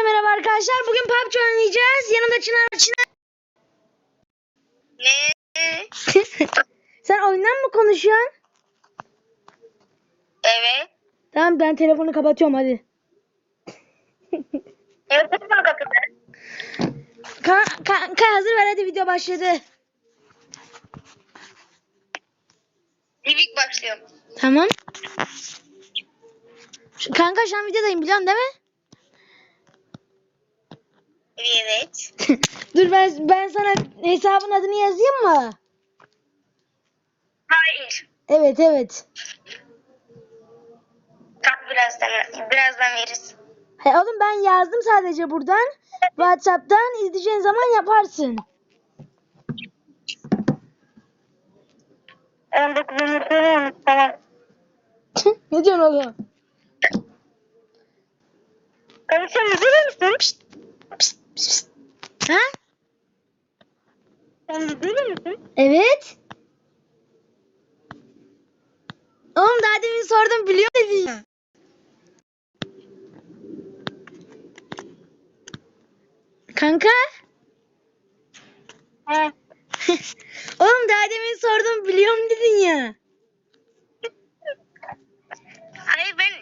Hepinize merhaba arkadaşlar. Bugün PUBG oynayacağız. Yanımda Çınar. Çınar. Ne? Sen oyundan mı konuşuyorsun? Evet. Tamam ben telefonu kapatıyorum hadi. Evet, bunu kapatın. Ka kanka hazır ver hadi video başladı. Livik başlıyorum. Tamam. Kanka şu an videodayım biliyorsun değil mi? Evet. Dur ben ben sana hesabın adını yazayım mı? Hayır. Evet evet. Tam birazdan, birazdan veririz. He oğlum ben yazdım sadece buradan. WhatsApp'tan izleyeceğin zaman yaparsın. 19 unuttum. Tamam. ne diyorsun oğlum? Misin? Pişt, pişt, pişt. Ha? Sen bilir misin? Evet. Oğlum daha demin sordum biliyor dedin ya. Kanka? Ha. Oğlum daha demin sordum biliyorum dedin ya.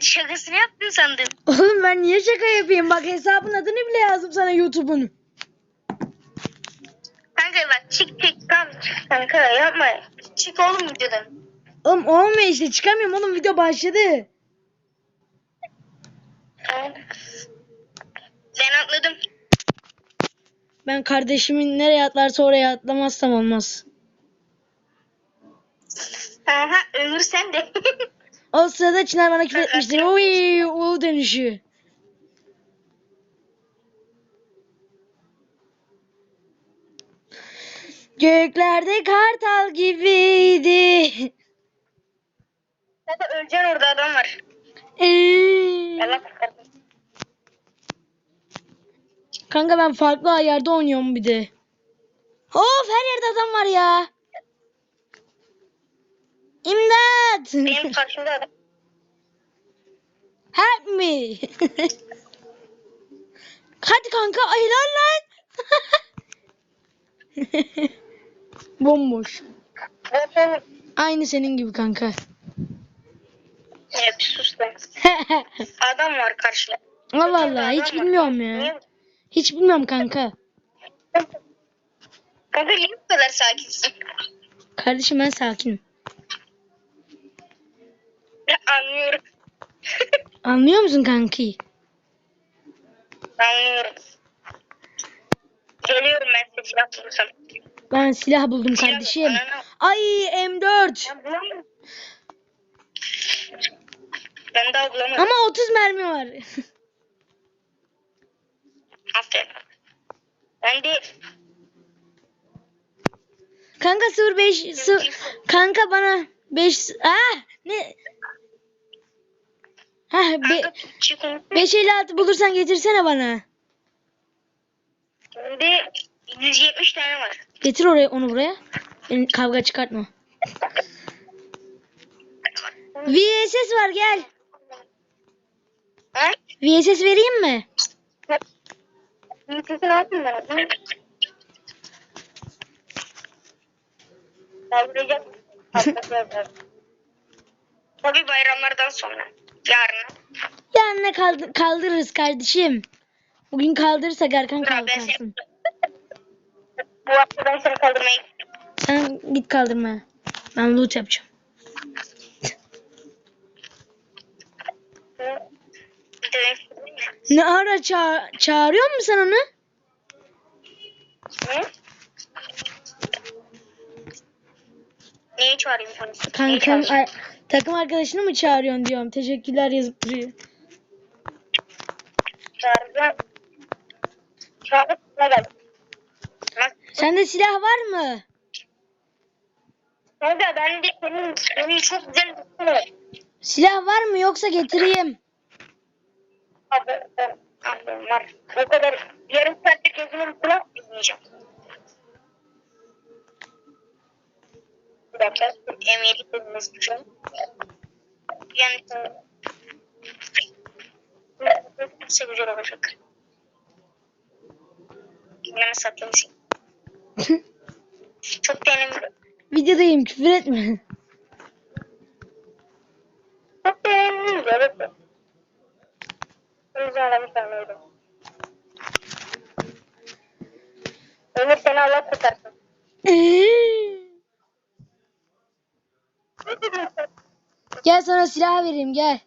Şakasını yaptın sandım. Oğlum ben niye şaka yapayım? Bak hesabın adını bile yazdım sana YouTube'un. Kanka bak çık çık tam çık kanka yapma. Çık oğlum videodan. Oğlum olmuyor işte çıkamıyorum oğlum video başladı. Ben atladım. Ben kardeşimin nereye atlarsa oraya atlamazsam olmaz. Aha ölürsen de. O sırada Çınar bana küfür etmiştir. Oy, o dönüşü. Göklerde kartal gibiydi. De öleceksin orada adam var. Ee, Allah kahretsin. Kanka ben farklı ayarda oynuyorum bir de. Of her yerde adam var ya. İmdat. Benim karşımda adam. Help me. Hadi kanka ay helal lan. Bomboş. Zaten Aynı senin gibi kanka. hep sus lan. Adam var karşıda. Allah Allah hiç Adam var. bilmiyorum ya. Niye- Hiç bilmiyorum kanka. Kanka niye bu kadar sakinsin? Kardeşim ben sakinim. Anlıyorum. Anlıyor musun kanki? anlıyorum. Geliyorum ben size silah bulursam. Ben silah buldum Silah kardeşim. ananı- Ay M4. Ben bulamıyorum. Ben daha bulamadım. Ama 30 mermi var. Aferin. Ben de Kanka 05 sı- kanka bana 5 ah ne Ha kanka çıkın. 556 bulursan getirsene bana. Bende 170 tane var. Getir oraya onu buraya. Benim kavga çıkartma. VSS var gel. Ha? VSS vereyim mi? Ben. Kaldıracak. Kaldıracak. Tabii bayramlardan sonra. Yarın. Yarına kaldı- kaldırırız kardeşim. Bugün kaldırırsak Erkan ben kalkarsın. Bu hafta ben seni kaldırmaya gittim. Sen git kaldırmaya. Ben loot yapacağım. Ne ara ça- çağırıyor musun sen onu? Ne? Neyi çağırayım? Neyi Kankam çağırayım? Takım arkadaşını mı çağırıyorsun diyorum. Teşekkürler yazıp duruyor. Ne geldi? Sende silah var mı? Kanka ben de senin, senin çok güzel bir kızın var. Silah var mı yoksa getireyim. Abi, abi var. O kadar konuşacağım. Yani nasıl güzel olacak. Yine saklamışım. Çok benim. Videodayım küfür etme. Gel sana silah vereyim gel.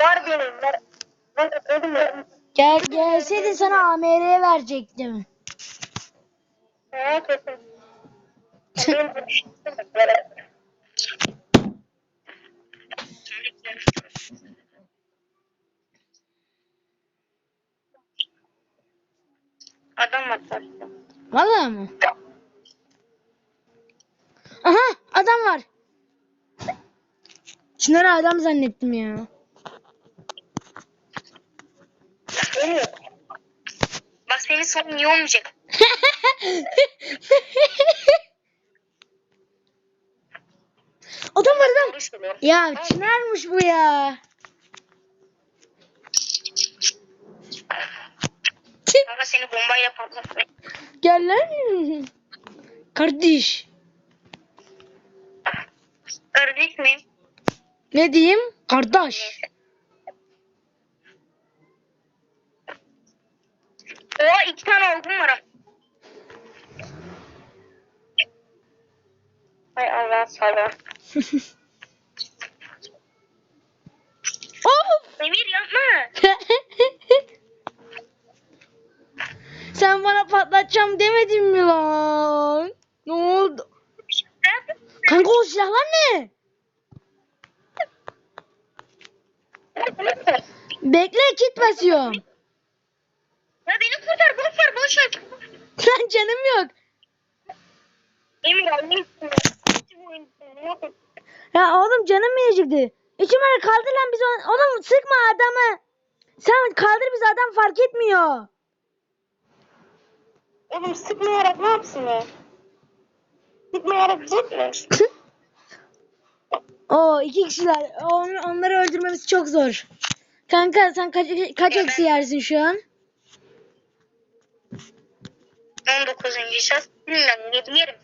Var benim. Öldüm ya. Gel gelseydin sana AMR'ye verecektim. Kesin. Böyle. Adam var. Vallahi mı? Aha adam var. Şunları adam zannettim ya. Geliyor. Bak senin son iyi olmayacak. adam var adam. Ya Çınar'mış bu ya. Kanka seni bombayla patlatmayın. Gel lan. Kardeş. Kardeş miyim? Ne diyeyim? Kardeş. Oha iki tane olgun var. ha. Hay Allah sana. of. Emir yapma. Sen bana patlatacağım demedin mi lan? Ne oldu? Kanka o silahlar ne? Bekle kit basıyorum. Ya beni kurtar boş ver boş ver. Lan canım yok. Emir Allah'ım. Ya oğlum canım yiyecekti? İki numara kaldır lan biz onu. Oğlum sıkma adamı. Sen kaldır biz adam fark etmiyor. Oğlum sıkmayarak ne yapsın ya? Sıkmayarak gitmez. Oo iki kişiler. On, onları öldürmemiz çok zor. Kanka sen kaç, kaç Ya eksi yersin şu an? 19. şans. Bilmem yedi yerim.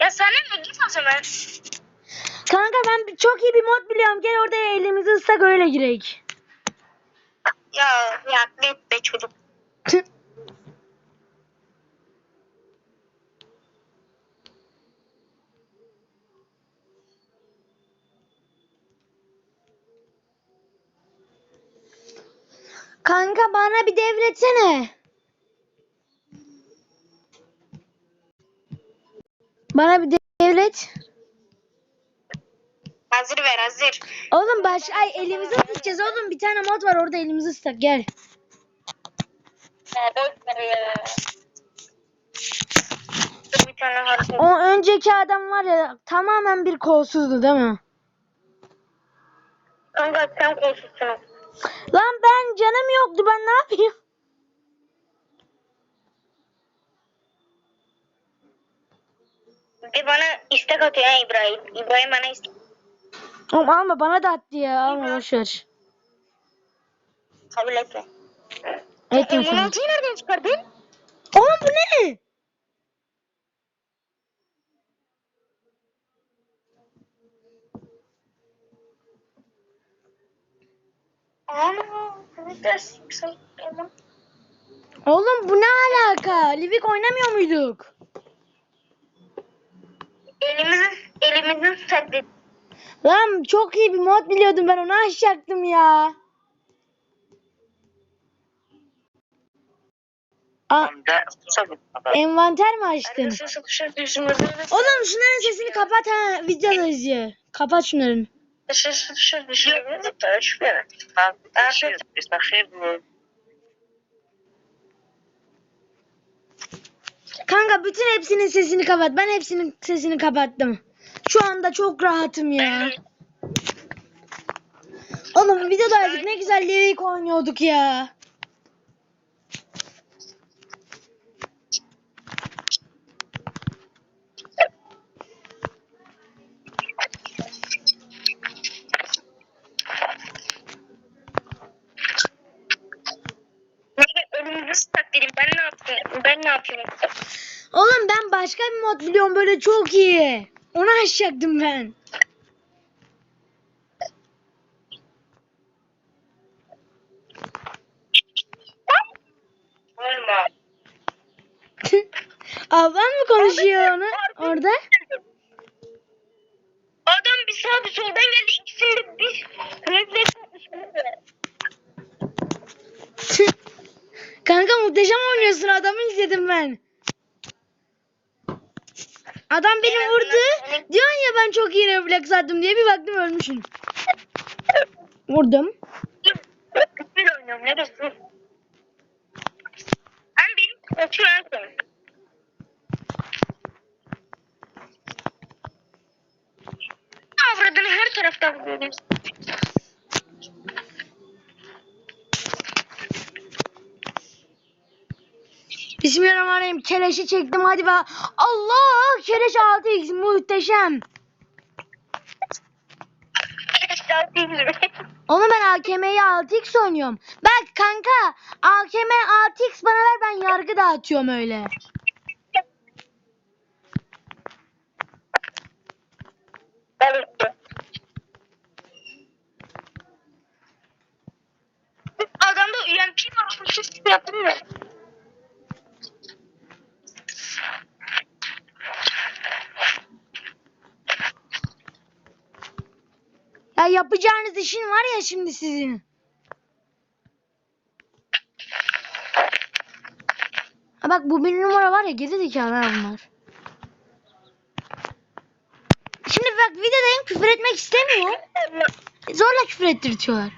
Ya sana ne git o zaman. Kanka ben çok iyi bir mod biliyorum. Gel orada elimizi ıssak öyle girek. Ya ya ne be çocuk. Kanka bana bir devretsene. Bana bir devret. Hazır ver hazır. Oğlum baş ay elimizi ısıtacağız oğlum. Bir tane mod var orada elimizi ısıtak gel. O önceki adam var ya tamamen bir kolsuzdu değil mi? Kanka sen konuşursun. Lan ben canım yoktu ben ne yapayım? Bir bana istek atıyor ha İbrahim. İbrahim bana istek. Oğlum alma bana da attı ya alma boşver. Kabul etme. Ettim sana. M16'yı nereden çıkardın? Oğlum bu ne? Ana. Ne dersin sen? Oğlum bu ne alaka? Livik oynamıyor muyduk? Elimizin, elimizin tutardı. Lan çok iyi bir mod biliyordum ben onu açacaktım ya. Aa, envanter mi açtın? Oğlum şunların sesini kapat ha videodayız ya. Kapat şunların. Kanka bütün hepsinin sesini kapat. Ben hepsinin sesini kapattım. Şu anda çok rahatım ya. Oğlum videodaydık ne güzel Livik oynuyorduk ya. yapayım? Oğlum ben başka bir mod böyle çok iyi. Onu açacaktım ben. Ablan mı konuşuyor onu orada? Adam bir sağ bir soldan geldi. İkisini de bir refleks. Kanka muhteşem oynuyorsun adamı izledim ben. Adam beni vurdu. Diyorsun ya ben çok iyi refleks attım diye bir baktım ölmüşüm. Vurdum. Bir oynuyorum. Ne diyorsun? Ben benim son. Avradını her taraftan vuruyorum. Bismillahirrahmanirrahim. Keleşi çektim hadi be. Allah! Keleş 6x muhteşem. Onu ben AKM'yi 6x oynuyorum. Bak kanka AKM 6x bana ver ben yargı dağıtıyorum öyle. Adamda UMP var. Şu yaptın mı? Ya yapacağınız işin var ya şimdi sizin. Ha bak bu bir numara var ya geri zekalı bunlar. Şimdi bak videodayım küfür etmek istemiyor. Zorla küfür ettirtiyorlar.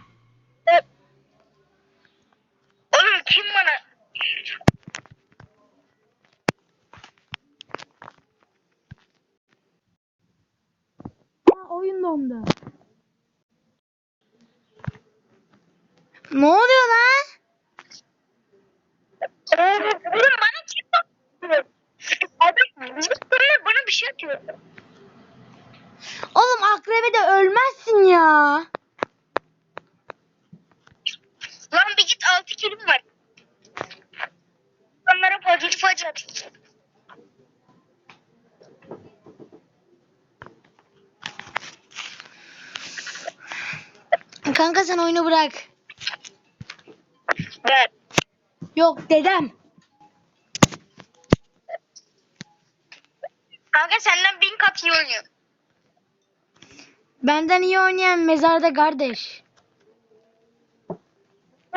Oğlum kim bana Ha, oyun dondu. Ne oluyor lan? Oğlum bana kim bakıyor? Adam sonra bana bir şey atıyor. Oğlum akrebe de ölmezsin ya. Lan bir git 6 kilim var. Onlara facı facı at. Kanka sen oyunu bırak. Ben. Yok dedem. Kanka senden bin kat iyi oynuyor. Benden iyi oynayan mezarda kardeş.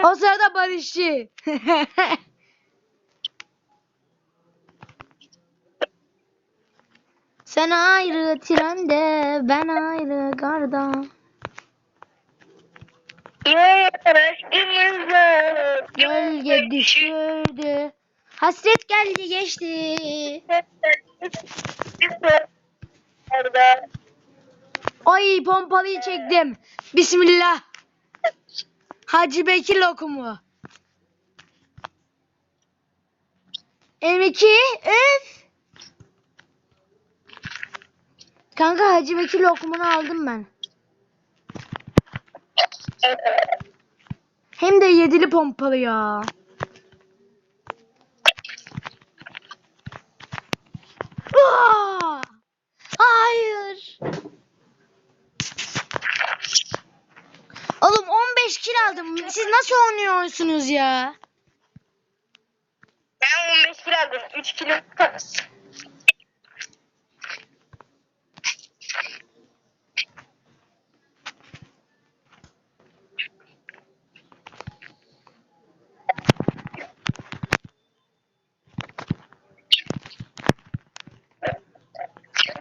O sırada barışçı. Sen ayrı trende, ben ayrı garda. Gölge düşürdü. Hasret geldi geçti. Orada. Ay pompalıyı çektim. Bismillah. Hacı Bekir lokumu. M2 öf. Kanka Hacı Bekir lokumunu aldım ben. Hem de yedili pompalı ya. Aa! Hayır. Oğlum 15 kil aldım. Siz oynuyorsunuz ya? Ben 15 kilo aldım. 3 kilo kalır.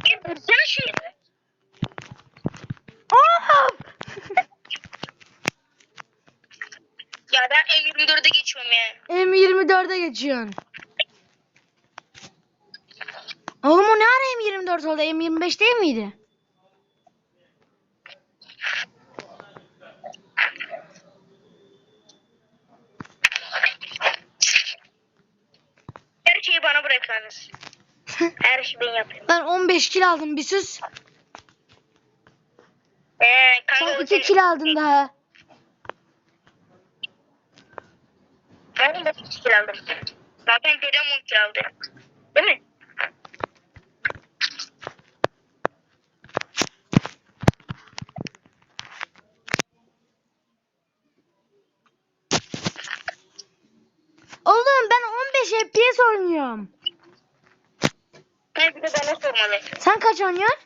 Bir dursana şöyle. Of! Ya ben M24'e geçiyorum ya. M24'e geçiyorsun. Oğlum o ne ara M24 oldu? M25 değil miydi? Her şeyi bana bırakıyorsunuz. Her şeyi ben yapıyorum. Ben 15 kil aldım bir sus. Ee, Sen o 2 senin- kil aldın daha. Ben de 2 kilo aldım. Zaten dedem ulti aldı. Değil mi? Oğlum ben 15 FPS oynuyorum. Ne bir de bana sormalı. Sen kaç oynuyorsun?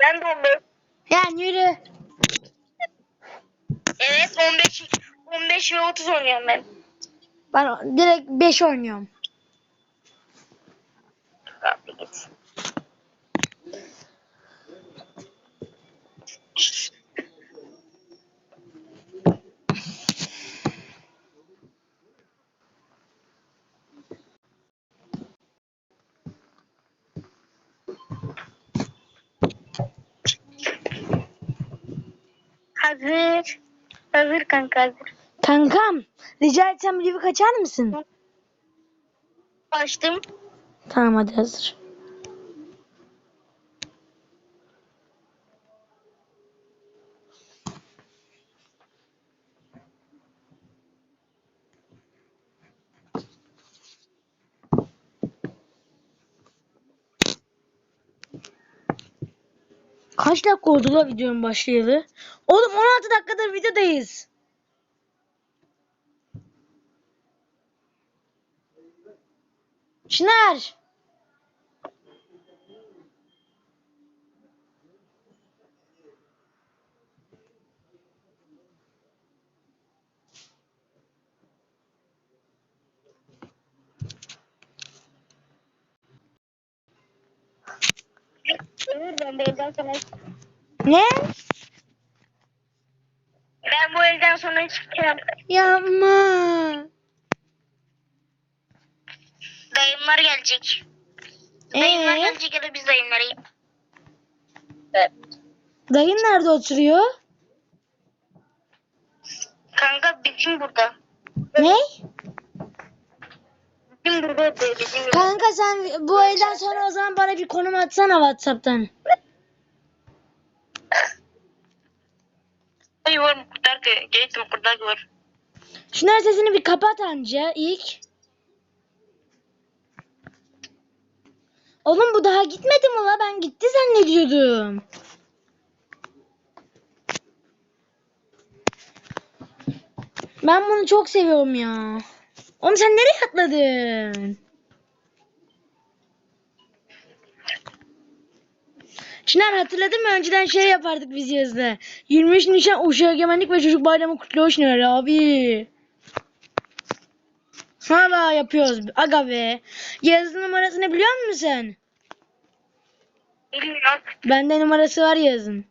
Ben de 15. Yani yürü. Evet 15 15 ve 30 oynuyorum ben. Ben direkt 5 oynuyorum. Abi git. Hazır. Hazır kanka hazır. Kankam rica etsem bir kaçar mısın? Açtım. Tamam hadi hazır. Kaç dakika oldu la videonun başlayalı? Oğlum 16 dakikadır videodayız. Çınar. Ben bu evden sonra Ne? ben bu sonra çıkacağım. Yapma. Dayımlar gelecek. Dayımlar Ee, gelecek ya da biz dayımları. Evet. dayın nerede oturuyor? Kanka bizim burada. Ne? Bizim burada oturuyor bizim burada. Kanka sen bu evden sonra o zaman bana bir konum atsana Whatsapp'tan. Ay var kurtar ki. Geçtim kurtar ki var. Şunlar sesini bir kapat anca ilk. Oğlum bu daha gitmedi mi la? Ben gitti zannediyordum. Ben bunu çok seviyorum ya. Oğlum sen nereye atladın? Çınar hatırladın mı? Önceden şey yapardık biz yazda. 23 Nisan Uşak Egemenlik ve Çocuk Bayramı kutlu olsun abi. Hala yapıyoruz. Aga be. Yazın numarasını biliyor musun sen? Bilmiyorum. Bende numarası var yazın.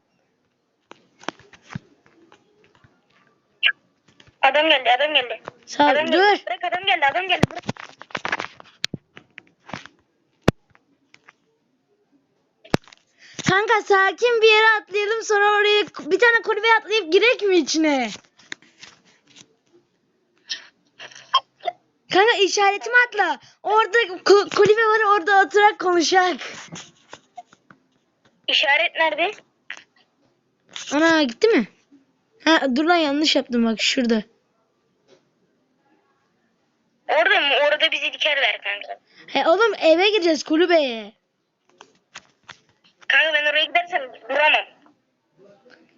Adam geldi adam geldi. Sağ adam dur. geldi. Bırak adam geldi adam geldi. Bırak. Kanka sakin bir yere atlayalım sonra oraya bir tane kulübe atlayıp girek mi içine? Kanka işaretimi atla. Orada ku- kulübe var orada oturarak konuşak. İşaret nerede? Ana gitti mi? Ha dur lan yanlış yaptım bak şurada. Orada mı? Orada bizi dikerler kanka. He oğlum eve gireceğiz kulübeye. Kanka ben oraya gidersem duramam.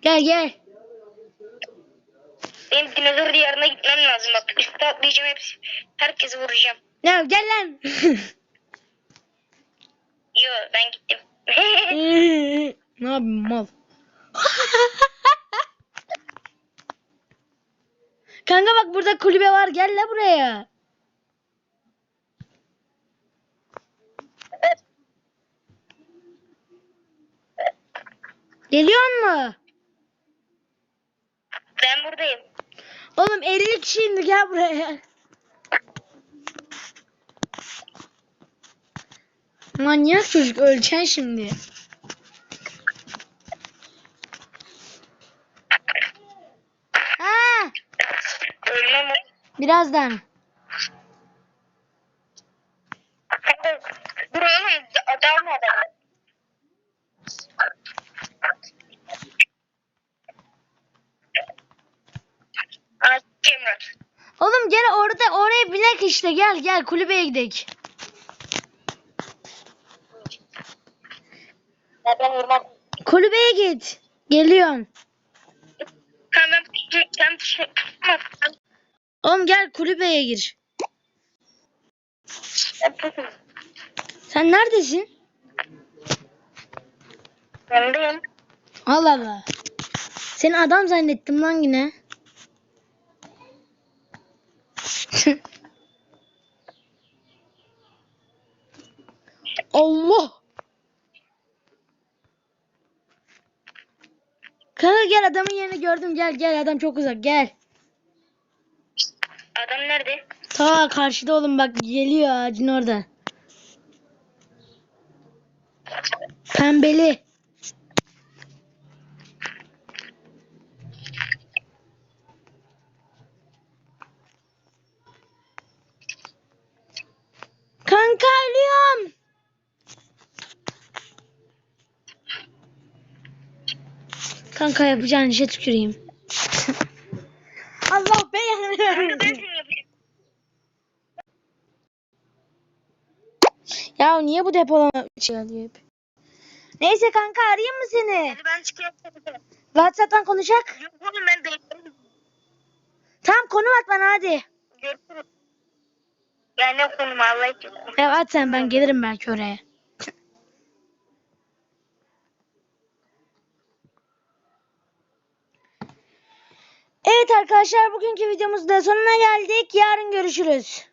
Gel gel. Benim dinozor diyarına gitmem lazım. Bak üstte atlayacağım hepsi. Herkesi vuracağım. Ya gel lan. Yo ben gittim. ne yapayım mal. Kanka bak burada kulübe var gel la buraya. Geliyor mu? ben buradayım. Oğlum 50 kişi indi gel buraya. Manyak çocuk öleceksin şimdi. Ha, Ölmem o. birazdan. Dur oğlum adam adam. Cemre. Oğlum gel orada oraya binek işte gel gel kulübeye gidelim. Ya ben vurmam. Kulübeye git. Geliyorsun. Tamam ben pişir. Ama sen, Oğlum gel kulübeye gir. sen neredesin? Yanındayım. Allah Allah. Seni adam zannettim lan yine. Allah. Kanka gel adamın yerini gördüm gel gel adam çok uzak gel. Adam nerede? Ta karşıda oğlum bak geliyor ağacın orada. Pembeli. Kanka ölüyorum. Kanka yapacağın işe tüküreyim. Allah yapacağım. Ya niye bu depolama şey alıyor hep? Neyse kanka arayayım mı seni? Hadi ben çıkıyorum. WhatsApp'tan konuşak. Yok oğlum ben de Tamam konum at bana hadi. Görüşürüz. Ya ne konum Allah için. Ya at sen ben gelirim belki oraya. Evet arkadaşlar bugünkü videomuzda sonuna geldik. Yarın görüşürüz.